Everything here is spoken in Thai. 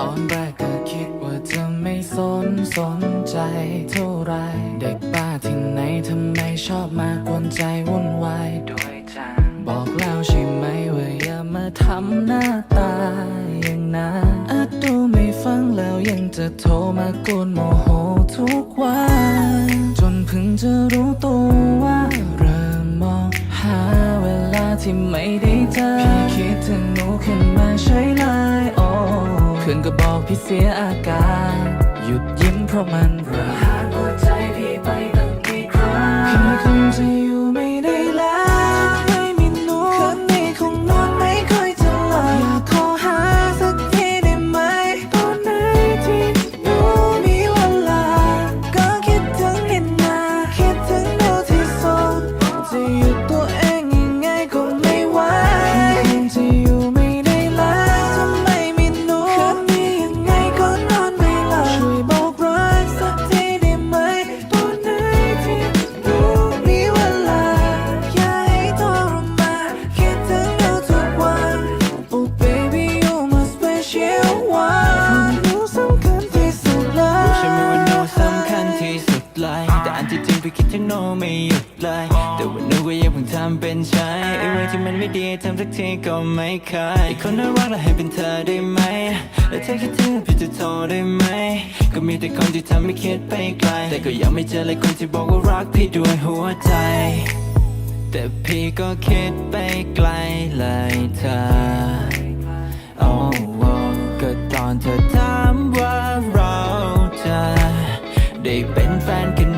ตอนแรกก็คิดว่าเธอไม่สนสนใจเท่าไร เด็กป้าที่ไหนทำไมชอบมากวนใจวุ่นวายด้วยจังบอกแล้วใช่ไหมว่าอย่ามาทำหน้าตาอย่างนั้นอาจดูไม่ฟังแล้วยังจะโทรมากวนโมโหทุกวัน จนเพิ่งจะรู้ตัว เพื่อนก็บอกพี่เสียอาการ หยุดยิ้มเพราะมันระหายหัวใจพี่ไปตั้งกี่ครั้งพี่คงจะ ก็ยังเพิ่งทำเป็นใช้ไอ้เรื่องที่มันไม่ดีทำสักทีก็ไม่เคยไอ้คนน่ารักแล้วให้เป็นเธอได้ไหม และเธอคิดถึงพี่จะโทรได้ไหม ก็มีแต่คนที่ทำให้คิดไปไกล แต่ก็ยังไม่เจอเลยคนที่บอกว่ารักพี่ด้วยหัวใจ แต่พี่ก็คิดไปไกลเลยเธอโอ้ก็ตอนเธอถามว่าเราจะได้เป็นแฟนกัน